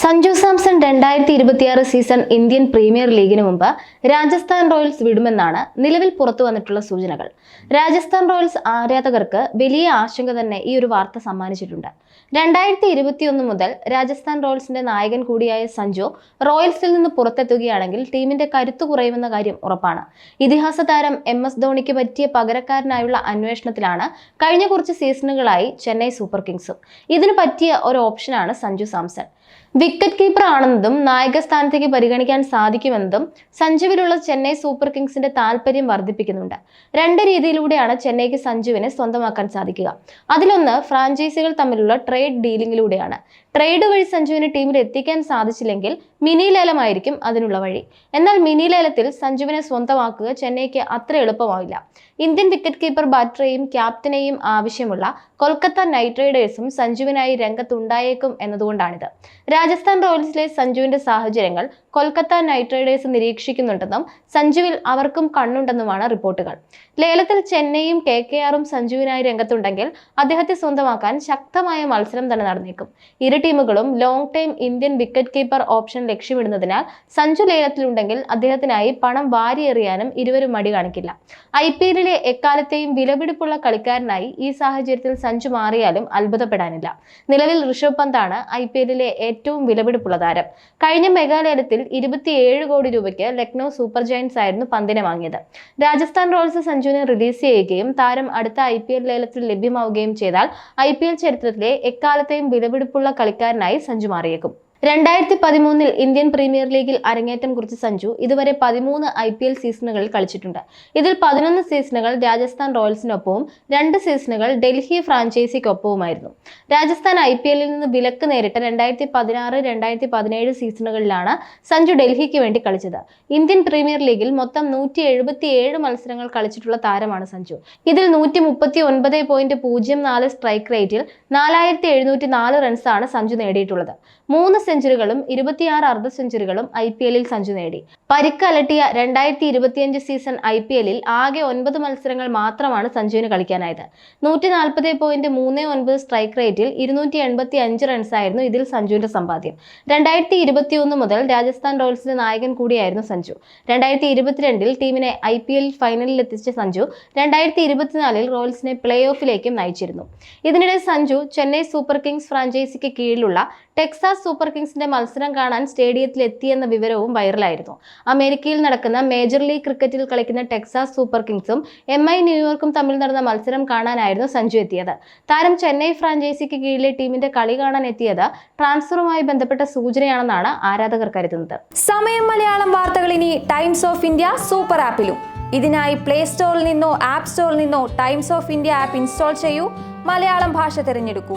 സഞ്ജു സാംസൺ രണ്ടായിരത്തി ഇരുപത്തിയാറ് season Indian premier ലീഗിന് മുമ്പ് രാജസ്ഥാൻ റോയൽസ് വിടുമെന്നാണ് നിലവിൽ പുറത്തു വന്നിട്ടുള്ള സൂചനകൾ. രാജസ്ഥാൻ റോയൽസ് ആരാധകർക്ക് വലിയ ആശങ്ക തന്നെ ഈ ഒരു വാർത്ത സമ്മാനിച്ചിട്ടുണ്ട്. രണ്ടായിരത്തി ഇരുപത്തിയൊന്ന് മുതൽ രാജസ്ഥാൻ റോയൽസിന്റെ നായകൻ കൂടിയായ സഞ്ജു റോയൽസിൽ നിന്ന് പുറത്തെത്തുകയാണെങ്കിൽ ടീമിന്റെ കരുത്തു കുറയുമെന്ന കാര്യം ഉറപ്പാണ്. ഇതിഹാസ താരം എം എസ് ധോണിക്ക് പറ്റിയ പകരക്കാരനായുള്ള അന്വേഷണത്തിലാണ് കഴിഞ്ഞ കുറച്ച് സീസണുകളായി ചെന്നൈ സൂപ്പർ കിങ്സും. ഇതിന് പറ്റിയ ഒരു ഓപ്ഷനാണ് സഞ്ജു സാംസൺ. വിക്കറ്റ് കീപ്പർ ആണെന്നതും നായക സ്ഥാനത്തേക്ക് പരിഗണിക്കാൻ സാധിക്കുമെന്നതും സഞ്ജുവിലുള്ള ചെന്നൈ സൂപ്പർ കിങ്സിന്റെ താല്പര്യം വർദ്ധിപ്പിക്കുന്നുണ്ട്. രണ്ട് രീതിയിലൂടെയാണ് ചെന്നൈക്ക് സഞ്ജുവിനെ സ്വന്തമാക്കാൻ സാധിക്കുക. അതിലൊന്ന് ഫ്രാഞ്ചൈസികൾ തമ്മിലുള്ള ട്രേഡ് ഡീലിംഗിലൂടെയാണ് ട്രേഡ് വഴി സഞ്ജുവിനെ ടീമിൽ എത്തിക്കാൻ സാധിച്ചില്ലെങ്കിൽ മിനി ലേലമായിരിക്കും അതിനുള്ള വഴി. എന്നാൽ മിനി ലേലത്തിൽ സഞ്ജുവിനെ സ്വന്തമാക്കുക ചെന്നൈക്ക് അത്ര എളുപ്പമാവില്ല. ഇന്ത്യൻ വിക്കറ്റ് കീപ്പർ ബാറ്ററെയും ക്യാപ്റ്റനെയും ആവശ്യമുള്ള കൊൽക്കത്ത നൈറ്റ് റൈഡേഴ്സും സഞ്ജുവിനായി രംഗത്തുണ്ടായേക്കും എന്നതുകൊണ്ടാണിത്. രാജസ്ഥാൻ റോയൽസിലെ സഞ്ജുവിന്റെ സാഹചര്യങ്ങൾ കൊൽക്കത്ത നൈറ്റ് റൈഡേഴ്സ് നിരീക്ഷിക്കുന്നുണ്ടെന്നും സഞ്ജുവിൽ അവർക്കും കണ്ണുണ്ടെന്നുമാണ് റിപ്പോർട്ടുകൾ. ലേലത്തിൽ ചെന്നൈയും കെ കെ ആറും സഞ്ജുവിനായി രംഗത്തുണ്ടെങ്കിൽ അദ്ദേഹത്തെ സ്വന്തമാക്കാൻ ശക്തമായ മത്സരം തന്നെ നടന്നേക്കും. ഇരു ടീമുകളും long time Indian wicket keeper option ലക്ഷ്യമിടുന്നതിനാൽ Sanju ലേലത്തിലുണ്ടെങ്കിൽ അദ്ദേഹത്തിനായി പണം വാരിയെറിയാനും ഇരുവരും മടി കാണിക്കില്ല. ഐ പി എല്ലിലെ എക്കാലത്തെയും വിലപിടിപ്പുള്ള കളിക്കാരനായി ഈ സാഹചര്യത്തിൽ സഞ്ജു മാറിയാലും അത്ഭുതപ്പെടാനില്ല. നിലവിൽ ഋഷഭ് പന്താണ് ഐ പി എല്ലിലെ ഏറ്റവും വിലപിടിപ്പുള്ള താരം. കഴിഞ്ഞ മെഗാലയത്തിൽ ഇരുപത്തിയേഴ് കോടി രൂപയ്ക്ക് ലക്നൗ സൂപ്പർ ജയൻസ് ആയിരുന്നു പന്തിനെ വാങ്ങിയത്. രാജസ്ഥാൻ റോയൽസ് സഞ്ജുവിനെ റിലീസ് ചെയ്യുകയും താരം അടുത്ത ഐ പി എൽ ലേലത്തിൽ ലഭ്യമാവുകയും ചെയ്താൽ ഐ പി എൽ ചരിത്രത്തിലെ എക്കാലത്തെയും വിലപിടിപ്പുള്ള കളിക്കാരനായി സഞ്ജു മാറിയേക്കും. രണ്ടായിരത്തി പതിമൂന്നിൽ ഇന്ത്യൻ പ്രീമിയർ ലീഗിൽ അരങ്ങേറ്റം കുറിച്ച സഞ്ജു ഇതുവരെ പതിമൂന്ന് ഐ പി എൽ സീസണുകളിൽ കളിച്ചിട്ടുണ്ട്. ഇതിൽ പതിനൊന്ന് സീസണുകൾ രാജസ്ഥാൻ റോയൽസിനൊപ്പവും രണ്ട് സീസണുകൾ ഡൽഹി ഫ്രാഞ്ചൈസിക്കൊപ്പവുമായിരുന്നു. രാജസ്ഥാൻ ഐ പി എല്ലിൽ നിന്ന് വിലക്ക് നേരിട്ട രണ്ടായിരത്തി പതിനാറ് രണ്ടായിരത്തി പതിനേഴ് സീസണുകളിലാണ് സഞ്ജു ഡൽഹിക്ക് വേണ്ടി കളിച്ചത്. ഇന്ത്യൻ പ്രീമിയർ ലീഗിൽ മൊത്തം നൂറ്റി എഴുപത്തി ഏഴ് മത്സരങ്ങൾ കളിച്ചിട്ടുള്ള താരമാണ് സഞ്ജു. ഇതിൽ നൂറ്റി മുപ്പത്തി ഒൻപത് പോയിന്റ് പൂജ്യം നാല് സ്ട്രൈക്ക് റേറ്റിൽ നാലായിരത്തി എഴുന്നൂറ്റി നാല് റൺസാണ് സഞ്ജു നേടിയിട്ടുള്ളത്. മൂന്ന് സെഞ്ചുറികളും ഇരുപത്തിയാറ് അർദ്ധ സെഞ്ചുറികളും ഐ പി എല്ലിൽ സഞ്ജു നേടി. പരിക്ക് അലട്ടിയ രണ്ടായിരത്തി ഇരുപത്തിയഞ്ച് സീസൺ ഐ പി എല്ലിൽ ആകെ ഒൻപത് മത്സരങ്ങൾ മാത്രമാണ് സഞ്ജുവിന് കളിക്കാനായത്. നൂറ്റി നാൽപ്പത് പോയിന്റ് മൂന്ന് ഒൻപത് സ്ട്രൈക്ക് റേറ്റിൽ ഇരുന്നൂറ്റി എൺപത്തി അഞ്ച് റൺസായിരുന്നു ഇതിൽ സഞ്ജുവിന്റെ സമ്പാദ്യം. രണ്ടായിരത്തി ഇരുപത്തിയൊന്ന് മുതൽ രാജസ്ഥാൻ റോയൽസിന്റെ നായകൻ കൂടിയായിരുന്നു സഞ്ജു. രണ്ടായിരത്തി ഇരുപത്തിരണ്ടിൽ ടീമിനെ ഐ പി എൽ ഫൈനലിൽ എത്തിച്ച സഞ്ജു രണ്ടായിരത്തി ഇരുപത്തിനാലിൽ റോയൽസിനെ പ്ലേ ഓഫിലേക്കും നയിച്ചിരുന്നു. ഇതിനിടെ സഞ്ജു ചെന്നൈ സൂപ്പർ കിങ്സ് ഫ്രാഞ്ചൈസിക്ക് കീഴിലുള്ള ടെക്സാസ് സൂപ്പർ കിങ്സിന്റെ മത്സരം കാണാൻ സ്റ്റേഡിയത്തിൽ എത്തിയെന്ന വിവരവും വൈറലായിരുന്നു. അമേരിക്കയിൽ നടക്കുന്ന മേജർ ലീഗ് ക്രിക്കറ്റിൽ കളിക്കുന്ന ടെക്സാസ് സൂപ്പർ കിങ്സും എം ഐ ന്യൂയോർക്കും തമ്മിൽ നടന്ന മത്സരം കാണാനായിരുന്നു സഞ്ജു എത്തിയത്. താരം ചെന്നൈ ഫ്രാഞ്ചൈസിക്ക് കീഴിലെ ടീമിന്റെ കളി കാണാൻ എത്തിയത് ട്രാൻസ്ഫറുമായി ബന്ധപ്പെട്ട സൂചനയാണെന്നാണ് ആരാധകർ കരുതുന്നത്. സമയം മലയാളം വാർത്തകൾ ഇനി ടൈംസ് ഓഫ് ഇന്ത്യ സൂപ്പർ ആപ്പിലും. ഇതിനായി പ്ലേ സ്റ്റോറിൽ നിന്നോ ആപ്പ് സ്റ്റോറിൽ നിന്നോ Times of India app install ചെയ്യൂ. മലയാളം ഭാഷ തിരഞ്ഞെടുക്കൂ.